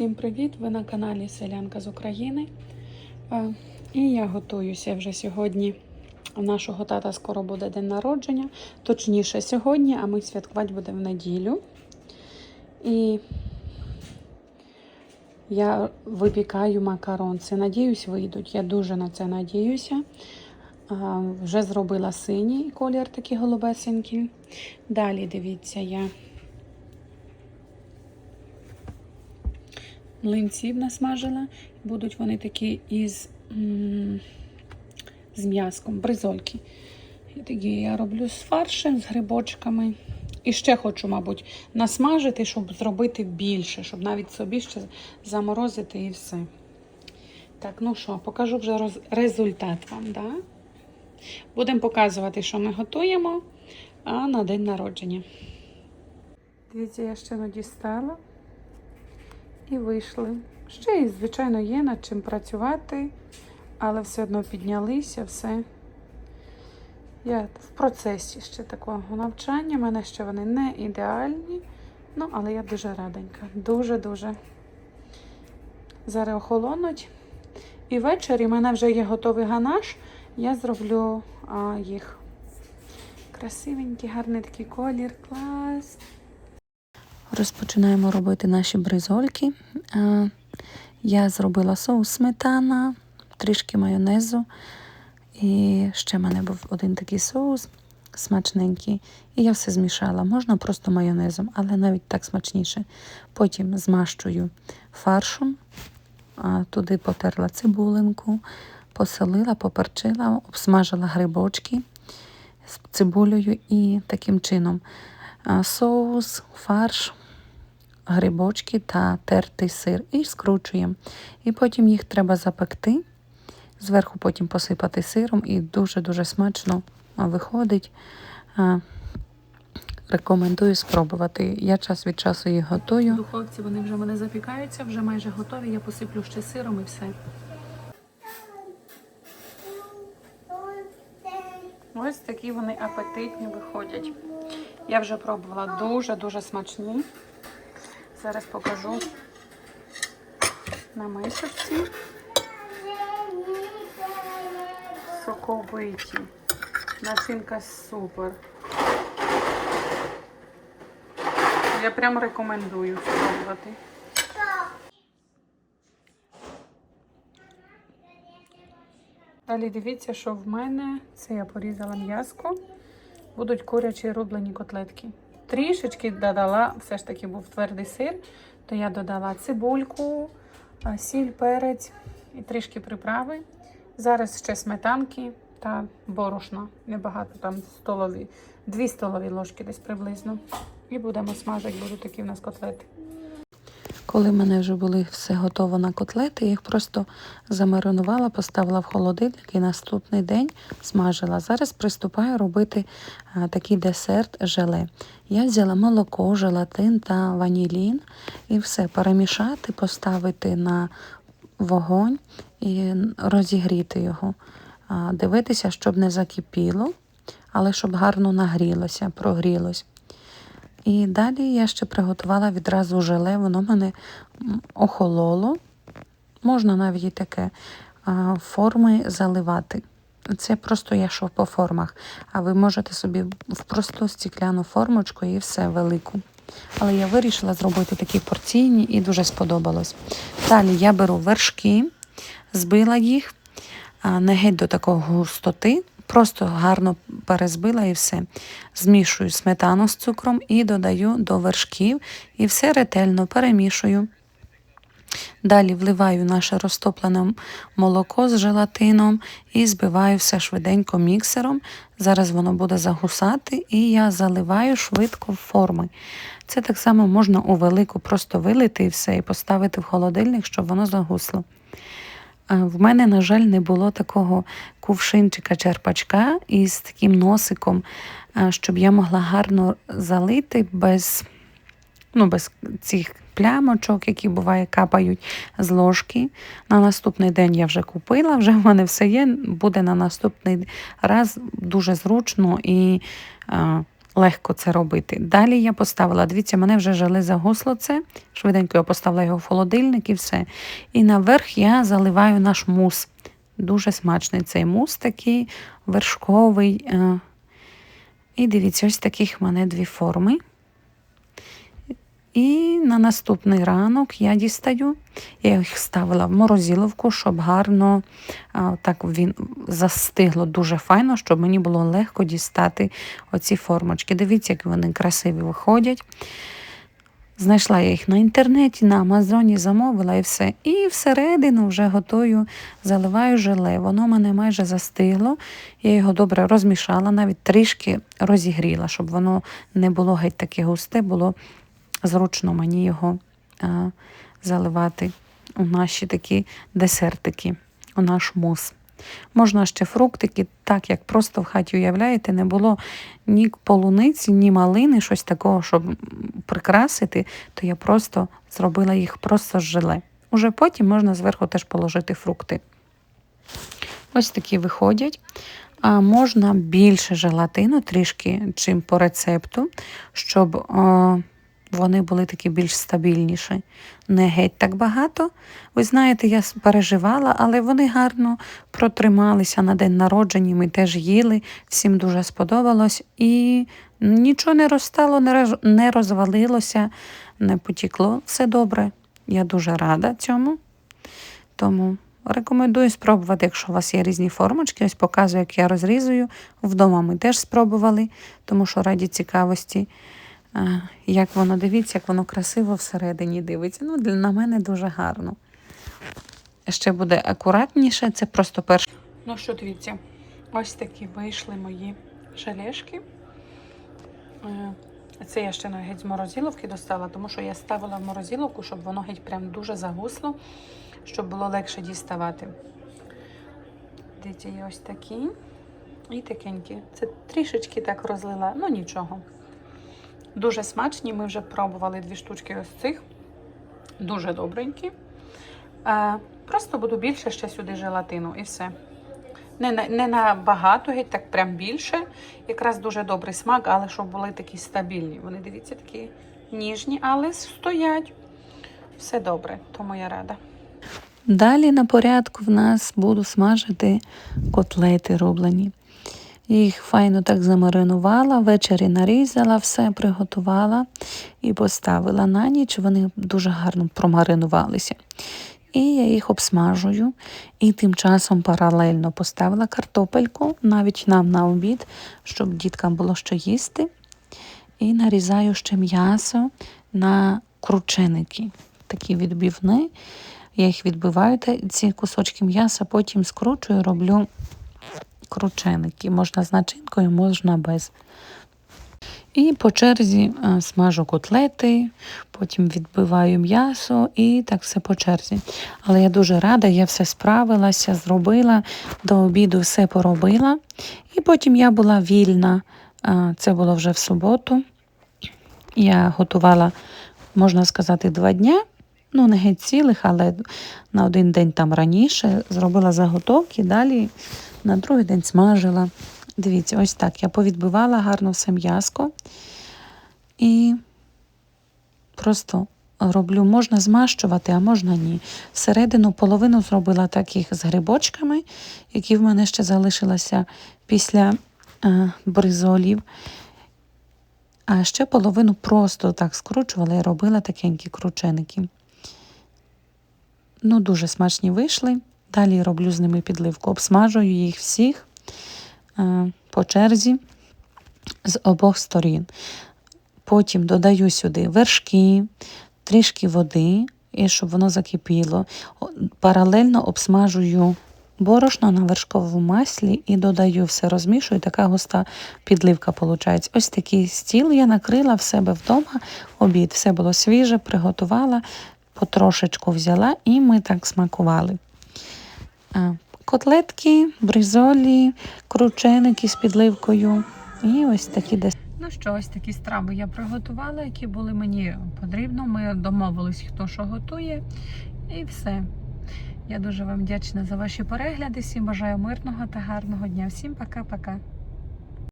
Всім привіт! Ви на каналі Селянка з України. І я готуюся вже сьогодні. У нашого тата скоро буде день народження. Точніше, сьогодні, а ми святкувати будемо в неділю. І я випікаю макаронці. Надіюсь, вийдуть. Я дуже на це надіюся. Вже зробила синій колір такий голубесенький. Далі дивіться, я млинців насмажила. Будуть вони такі із з м'яском, бризольки. І такі я роблю з фаршем, з грибочками. І ще хочу, мабуть, насмажити, щоб зробити більше, щоб навіть собі ще заморозити і все. Так, ну що, покажу вже роз- результат вам, да? Будемо показувати, що ми готуємо а на день народження. Дивіться, я ще не дістала і вийшли. Ще і, звичайно, є над чим працювати, але все одно піднялися, все. Я в процесі ще такого навчання. У мене ще вони не ідеальні. Ну, але я дуже раденька. Дуже-дуже. Зараз охолонуть. І ввечері в мене вже є готовий ганаш. Я зроблю а, їх. Красивенький, гарний такий колір, клас. Розпочинаємо робити наші бризольки. Е, Я зробила соус сметана, трішки майонезу. І ще в мене був один такий соус смачненький. І я все змішала. Можна просто майонезом, але навіть так смачніше. Потім змащую фаршем, туди потерла цибулинку, посолила, поперчила, обсмажила грибочки з цибулею і таким чином соус, фарш, грибочки та тертий сир і скручуємо. І потім їх треба запекти, зверху потім посипати сиром і дуже-дуже смачно виходить. Рекомендую спробувати. Я час від часу їх готую. духовці вони вже мене запікаються, вже майже готові. Я посиплю ще сиром і все. Ось такі вони апетитні виходять. Я вже пробувала дуже-дуже смачні. Зараз покажу на мисочці. Соковиті. Начинка супер. Я прям рекомендую спробувати. Далі дивіться, що в мене це я порізала м'язко. Будуть курячі рублені котлетки. Трішечки додала, все ж таки був твердий сир, то я додала цибульку, сіль, перець і трішки приправи. Зараз ще сметанки та борошна. Небагато, там столові, дві столові ложки десь приблизно. І будемо смажити, будуть такі в нас котлети. Коли в мене вже були все готово на котлети, я їх просто замаринувала, поставила в холодильник і наступний день смажила. Зараз приступаю робити такий десерт желе. Я взяла молоко, желатин та ванілін і все перемішати, поставити на вогонь і розігріти його. Дивитися, щоб не закипіло, але щоб гарно нагрілося, прогрілось. І далі я ще приготувала відразу желе, воно мене охололо. Можна навіть і таке форми заливати. Це просто я йшов по формах. А ви можете собі в просту стікляну формочку і все велику. Але я вирішила зробити такі порційні і дуже сподобалось. Далі я беру вершки, збила їх, не геть до такого густоти, просто гарно перезбила і все. Змішую сметану з цукром і додаю до вершків і все ретельно перемішую. Далі вливаю наше розтоплене молоко з желатином і збиваю все швиденько міксером. Зараз воно буде загусати, і я заливаю швидко форми. Це так само можна у велику просто вилити і все, і поставити в холодильник, щоб воно загусло. В мене, на жаль, не було такого кувшинчика-черпачка із таким носиком, щоб я могла гарно залити без, ну, без цих плямочок, які буває, капають з ложки. На наступний день я вже купила, вже в мене все є. Буде на наступний раз дуже зручно і легко це робити. Далі я поставила, дивіться, мене вже жале загусло це. Швиденько я поставила його в холодильник і все. І наверх я заливаю наш мус. Дуже смачний цей мус такий вершковий. е. І дивіться, ось таких в мене дві форми. І на наступний ранок я дістаю. Я їх ставила в морозиловку, щоб гарно так він застигло дуже файно, щоб мені було легко дістати оці формочки. Дивіться, як вони красиві виходять. Знайшла я їх на інтернеті, на Амазоні, замовила і все. І всередину вже готую, заливаю желе. Воно мене майже застигло. Я його добре розмішала, навіть трішки розігріла, щоб воно не було геть таке густе, було зручно мені його а, заливати у наші такі десертики, у наш мус. Можна ще фруктики, так як просто в хаті уявляєте, не було ні полуниці, ні малини, щось такого, щоб прикрасити, то я просто зробила їх просто з желе. Уже потім можна зверху теж положити фрукти. Ось такі виходять. А можна більше желатину, трішки, чим по рецепту, щоб е, вони були такі більш стабільніші. Не геть так багато. Ви знаєте, я переживала, але вони гарно протрималися на день народження. Ми теж їли, всім дуже сподобалось. І нічого не розстало, не розвалилося, не потікло. Все добре. Я дуже рада цьому. Тому рекомендую спробувати, якщо у вас є різні формочки. Ось показую, як я розрізую. Вдома ми теж спробували, тому що раді цікавості. Як воно дивіться, як воно красиво всередині дивиться. Ну, для на мене дуже гарно. Ще буде акуратніше, це просто перше. Ну що, дивіться, ось такі вийшли мої желешки. Е, Це я ще на геть з морозиловки достала, тому що я ставила в морозиловку, щоб воно геть прям дуже загусло, щоб було легше діставати. Дивіться, ось такі і такенькі. Це трішечки так розлила, ну нічого. Дуже смачні. Ми вже пробували дві штучки ось цих. Дуже добренькі. Е, Просто буду більше ще сюди желатину і все. Не, не на багато, геть, так прям більше. Якраз дуже добрий смак, але щоб були такі стабільні. Вони, дивіться, такі ніжні, але стоять. Все добре, тому я рада. Далі на порядку в нас буду смажити котлети рублені. Їх файно так замаринувала, ввечері нарізала, все приготувала і поставила на ніч. Вони дуже гарно промаринувалися. І я їх обсмажую. І тим часом паралельно поставила картопельку, навіть нам на обід, щоб діткам було що їсти. І нарізаю ще м'ясо на крученики, такі відбивні. Я їх відбиваю, ці кусочки м'яса, потім скручую, роблю крученики. Можна з начинкою, можна без. І по черзі е, смажу котлети, потім відбиваю м'ясо і так все по черзі. Але я дуже рада, я все справилася, зробила, до обіду все поробила. І потім я була вільна. Е, Це було вже в суботу. Я готувала, можна сказати, два дня. Ну, не геть цілих, але на один день там раніше зробила заготовки, далі на другий день смажила. Дивіться, ось так. Я повідбивала гарно все м'яско і просто роблю, можна змащувати, а можна ні. Всередину половину зробила таких з грибочками, які в мене ще залишилися після е, бризолів. А ще половину просто так скручувала і робила такенькі крученики. Ну, дуже смачні вийшли. Далі роблю з ними підливку. Обсмажую їх всіх е, по черзі з обох сторін. Потім додаю сюди вершки, трішки води, і щоб воно закипіло. Паралельно обсмажую борошно на вершковому маслі і додаю все, розмішую, така густа підливка виходить. Ось такий стіл я накрила в себе вдома, обід. Все було свіже, приготувала, потрошечку взяла і ми так смакували. Котлетки, бризолі, крученики з підливкою. І ось такі десь. Ну що, ось такі страви я приготувала, які були мені потрібно. Ми домовились, хто що готує, і все. Я дуже вам вдячна за ваші перегляди. Всім бажаю мирного та гарного дня. Всім пока-пока.